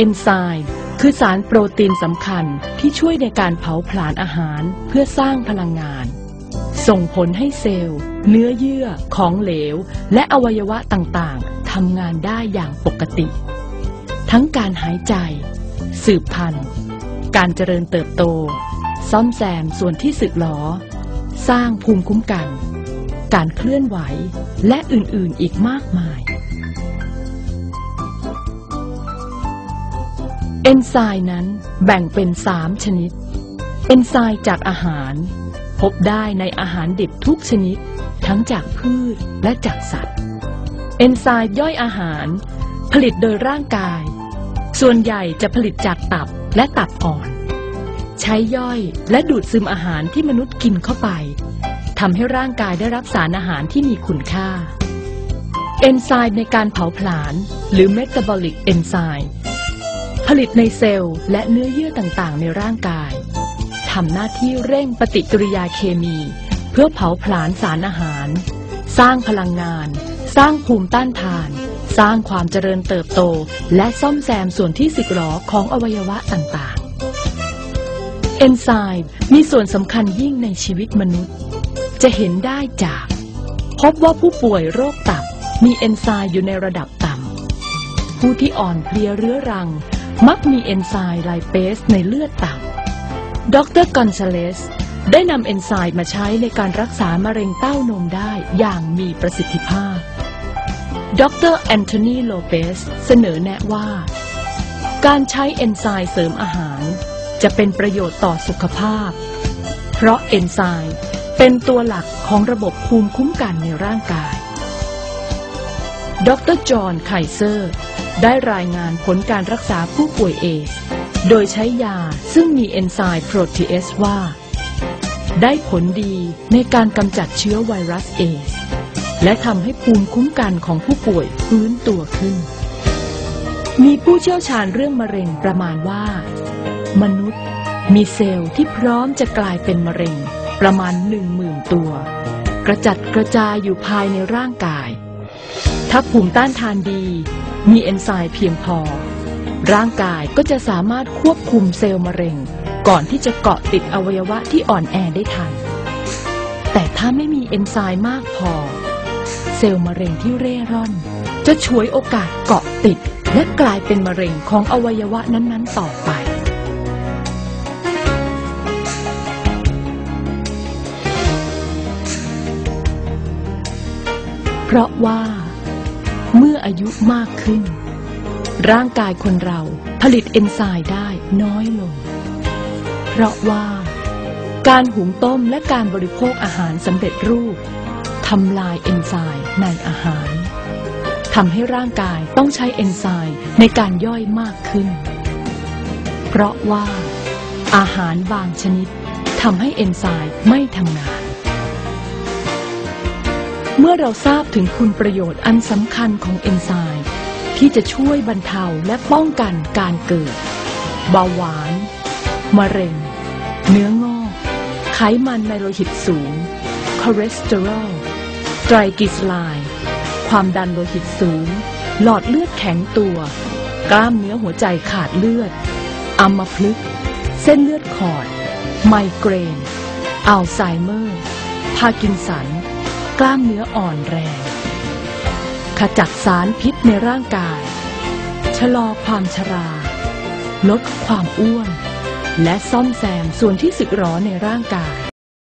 อนไซม์คือสารโปรตีนสำคัญที่ช่วยในการเผาผลาญอาหารเพื่อสร้างพลังงาน ส่งผลให้เซลล์ เนื้อเยื่อของเหลว และอวัยวะต่างๆทำงานได้อย่างปกติ ทั้งการหายใจ สืบพันธุ์ การเจริญเติบโต ซ่อมแซมส่วนที่สึกหรอ สร้างภูมิคุ้มกัน การเคลื่อนไหวและอื่นๆอีกมากมาย เอนไซม์นั้นแบ่งเป็น 3 ชนิด เอนไซม์จากอาหาร พบได้ในอาหารดิบทุกชนิด ทั้งจากพืชและจากสัตว์ เอนไซม์ย่อยอาหาร ผลิตโดยร่างกาย ส่วนใหญ่จะผลิตจากตับและตับอ่อน ใช้ย่อยและดูดซึมอาหารที่มนุษย์กินเข้าไปทำให้ร่างกายได้รับสารอาหารที่มีคุณค่า เอนไซม์ในการเผาผลาญหรือ metabolic enzyme ผลิตในเซลล์และเนื้อเยื่อต่างๆ ในร่างกายทำหน้าที่เร่งปฏิกิริยาเคมี เพื่อเผาผลาญสารอาหาร สร้างพลังงาน สร้างภูมิต้านทาน สร้างความเจริญเติบโต และซ่อมแซมส่วนที่สึกหรอของอวัยวะต่างๆ เอนไซม์มีส่วนสำคัญยิ่งในชีวิตมนุษย์ จะเห็นได้จาก พบว่าผู้ป่วยโรคตับมีเอนไซม์อยู่ในระดับต่ำผู้ที่อ่อนเพลียเรื้อรัง มักมีเอนไซม์ไลเปสในเลือดต่ำดรกอนซาเลสได้นำเอนไซม์มาใช้ในการรักษามะเร็งเต้านมได้อย่างมีประสิทธิภาพ ดรแอนโทนีโลเปสเสนอแนะว่า การใช้เอนไซม์เสริมอาหาร จะเป็นประโยชน์ต่อสุขภาพ เพราะเอนไซม์เป็นตัวหลักของระบบภูมิคุ้มกันในร่างกาย ดรจอห์นไคเซอร์ ได้รายงานผลการรักษาผู้ป่วยเอส โดยใช้ยาซึ่งมีเอนไซม์โปรตีเอสว่า ได้ผลดีในการกำจัดเชื้อไวรัสเอส และทำให้ภูมิคุ้มกันของผู้ป่วยฟื้นตัวขึ้น มีผู้เชี่ยวชาญเรื่องมะเร็งประมาณว่า มนุษย์มีเซลล์ที่พร้อมจะกลายเป็นมะเร็ง ประมาณหนึ่งหมื่นตัว กระจัดกระจายอยู่ภายในร่างกาย ถ้าภูมิต้านทานดี มีเอนไซม์เพียงพอ ร่างกายก็จะสามารถควบคุมเซลล์มะเร็ง ก่อนที่จะเกาะติดอวัยวะที่อ่อนแอได้ทัน แต่ถ้าไม่มีเอนไซม์มากพอ เซลล์มะเร็งที่เร่ร่อน จะฉวยโอกาสเกาะติด และกลายเป็นมะเร็งของอวัยวะนั้นๆ ต่อไปเพราะว่า เมื่ออายุมากขึ้น ร่างกายคนเราผลิตเอนไซม์ได้น้อยลง เพราะว่า การหุงต้มและการบริโภคอาหารสำเร็จรูปทำลายเอนไซม์ในอาหารทำให้ร่างกายต้องใช้เอนไซม์ในการย่อยมากขึ้น เพราะว่า อาหารบางชนิดทำให้เอนไซม์ไม่ทำงาน เมื่อเราทราบถึงคุณประโยชน์อันสำคัญของเอนไซม์ที่จะช่วยบรรเทาและป้องกันการเกิดเบาหวาน มะเร็ง เนื้องอก ไขมันในโลหิตสูง คอเลสเตอรอล ไตรกลีเซอไรด์ความดันโลหิตสูง หลอดเลือดแข็งตัว กล้ามเนื้อหัวใจขาดเลือด อัมพฤกษ์ เส้นเลือดขอด ไมเกรน อัลไซเมอร์ พาร์กินสัน กล้ามเนื้ออ่อนแรง ขจัดสารพิษในร่างกาย ชะลอความชรา ลดความอ้วน และซ่อมแซมส่วนที่สึกหรอในร่างกาย